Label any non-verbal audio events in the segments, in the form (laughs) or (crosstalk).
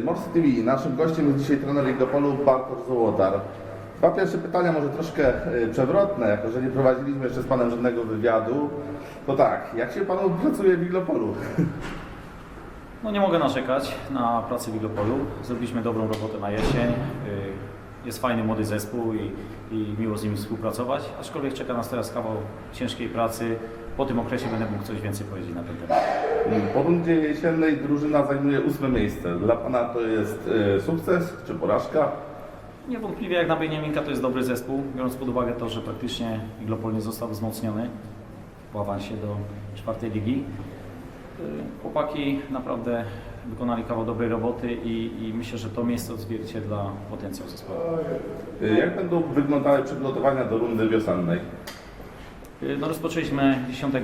Morse TV. Naszym gościem jest dzisiaj trener Igopolu Bartosz Złotar. Dwa pierwsze pytania, może troszkę y, przewrotne, jako że nie prowadziliśmy jeszcze z Panem żadnego wywiadu. To tak, jak się Panu pracuje w Igopolu? No nie mogę narzekać na pracę w Igopolu. Zrobiliśmy dobrą robotę na jesień. Y, Jest fajny młody zespół i, i miło z nimi współpracować. Aczkolwiek czeka nas teraz kawał ciężkiej pracy. Po tym okresie będę mógł coś więcej powiedzieć na ten temat. Po rundzie jesiennej drużyna zajmuje ósme miejsce. Dla Pana to jest y, sukces czy porażka? Niewątpliwie jak na Beniaminka to jest dobry zespół, biorąc pod uwagę to, że praktycznie Iglopol nie został wzmocniony po awansie do czwartej ligi. Y, Chłopaki naprawdę wykonali kawał dobrej roboty i, i myślę, że to miejsce odzwierciedla potencjał zespołu. Y, Jak będą wyglądały przygotowania do rundy wiosennej? Y, No rozpoczęliśmy 10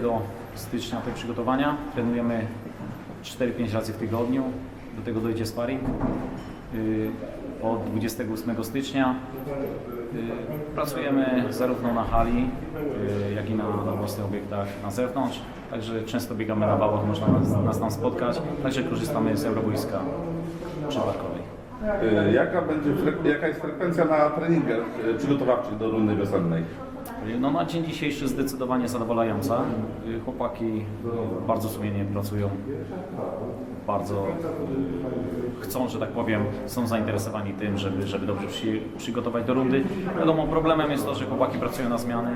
stycznia te przygotowania. Trenujemy 4-5 razy w tygodniu. Do tego dojdzie sparring. Y, Od 28 stycznia y, pracujemy zarówno na hali, jak i na, na własnych obiektach na zewnątrz. Także często biegamy na wałach, można nas, nas tam spotkać. Także korzystamy z euroboiska przypadkowej. Y, Jaka, będzie, jaka jest frekwencja na treningach y, przygotowawczych do rundy wiosennej? No na dzień dzisiejszy zdecydowanie zadowalająca. Y, Chłopaki bardzo sumiennie pracują, bardzo y, chcą, że tak powiem, są zainteresowani tym, żeby, żeby dobrze przy, przygotować do rundy. Wiadomo, problemem jest to, że chłopaki pracują na zmiany,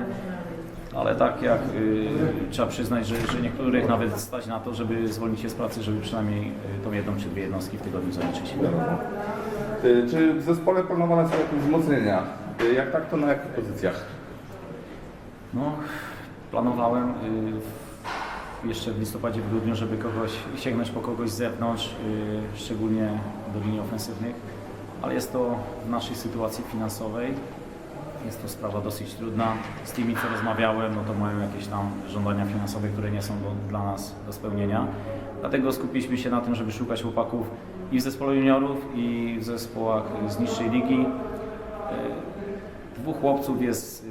ale tak jak y, trzeba przyznać, że, że niektórych nawet stać na to, żeby zwolnić się z pracy, żeby przynajmniej y, tą jedną czy dwie jednostki w tygodniu zaliczyć. Y, Czy w zespole planowane są jakieś wzmocnienia? Jak tak, to na jakich pozycjach? No, planowałem jeszcze w listopadzie, w grudniu, żeby kogoś sięgnąć po kogoś z zewnątrz, szczególnie do linii ofensywnych, ale jest to w naszej sytuacji finansowej. Jest to sprawa dosyć trudna. Z tymi, co rozmawiałem, no to mają jakieś tam żądania finansowe, które nie są do, dla nas do spełnienia. Dlatego skupiliśmy się na tym, żeby szukać chłopaków i w zespole juniorów, i w zespołach z niższej ligi. Y, Dwóch chłopców jest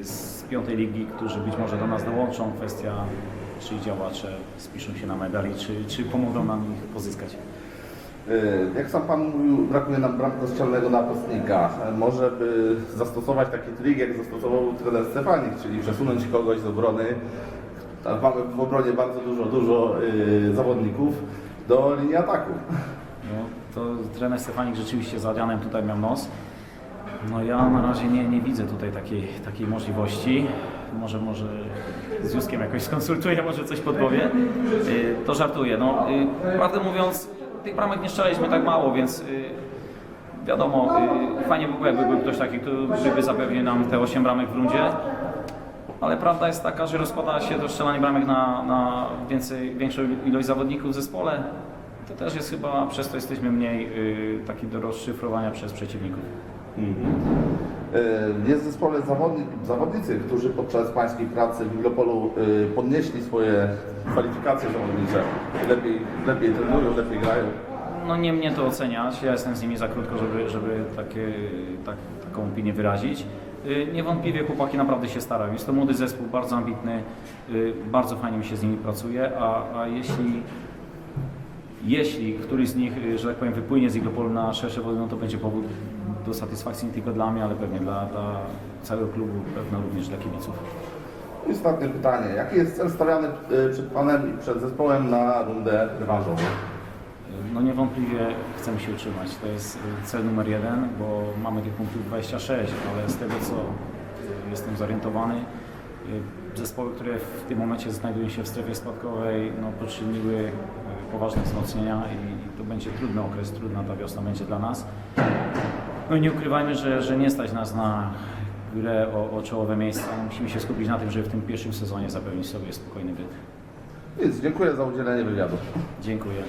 y, z piątej ligi, którzy być może do nas dołączą. Kwestia, czy działacze spiszą się na medali, czy, czy pomogą nam ich pozyskać. Y, Jak sam Pan mówił, brakuje nam bramkostrzelnego napastnika. Y, Może by zastosować taki trik, jak zastosował trener Stefanik, czyli przesunąć kogoś z obrony. Mamy w obronie bardzo dużo, dużo y, zawodników do linii ataku. No, to trener Stefanik rzeczywiście z Adrianem tutaj miał nos. No ja na razie nie, nie widzę tutaj takiej, takiej możliwości. Może, może z Juskiem jakoś (laughs) skonsultuję, może coś podpowie. To żartuję. No, prawdę mówiąc, tych bramek nie strzelaliśmy tak mało, więc y, wiadomo, y, fajnie by było, jakby był ktoś taki, który by zapewnił nam te 8 bramek w rundzie. Ale prawda jest taka, że rozkłada się to strzelanie bramek na, na więcej, większą ilość zawodników w zespole. To też jest chyba, przez to jesteśmy mniej y, taki do rozszyfrowania przez przeciwników. Y, Jest w zespole zawodni, zawodnicy, którzy podczas pańskiej pracy w Igopolu y, podnieśli swoje kwalifikacje zawodnicze. Lepiej, lepiej trenują, lepiej grają. No nie mnie to oceniać, ja jestem z nimi za krótko, żeby, żeby takie, tak, taką opinię wyrazić. Y, Niewątpliwie chłopaki naprawdę się starają. Jest to młody zespół, bardzo ambitny, bardzo fajnie mi się z nimi pracuje, a, a jeśli, jeśli któryś z nich, że tak powiem, wypłynie z Igopolu na szersze wody, no to będzie powód do satysfakcji nie tylko dla mnie, ale pewnie dla, dla całego klubu, pewno również dla kibiców. I ostatnie pytanie. Jaki jest cel stawiany y, przed Panem i przed zespołem na rundę rewanżową? No niewątpliwie chcemy się utrzymać. To jest y, cel numer jeden, bo mamy tych punktów 26, ale z tego co y, jestem zorientowany, zespoły, które w tym momencie znajdują się w strefie spadkowej, no, poczyniły poważne wzmocnienia i to będzie trudny okres, trudna ta wiosna będzie dla nas. No nie ukrywajmy, że, że nie stać nas na grę o, o czołowe miejsca. Musimy się skupić na tym, żeby w tym pierwszym sezonie zapewnić sobie spokojny byt. Więc dziękuję za udzielenie wywiadu. Dziękuję.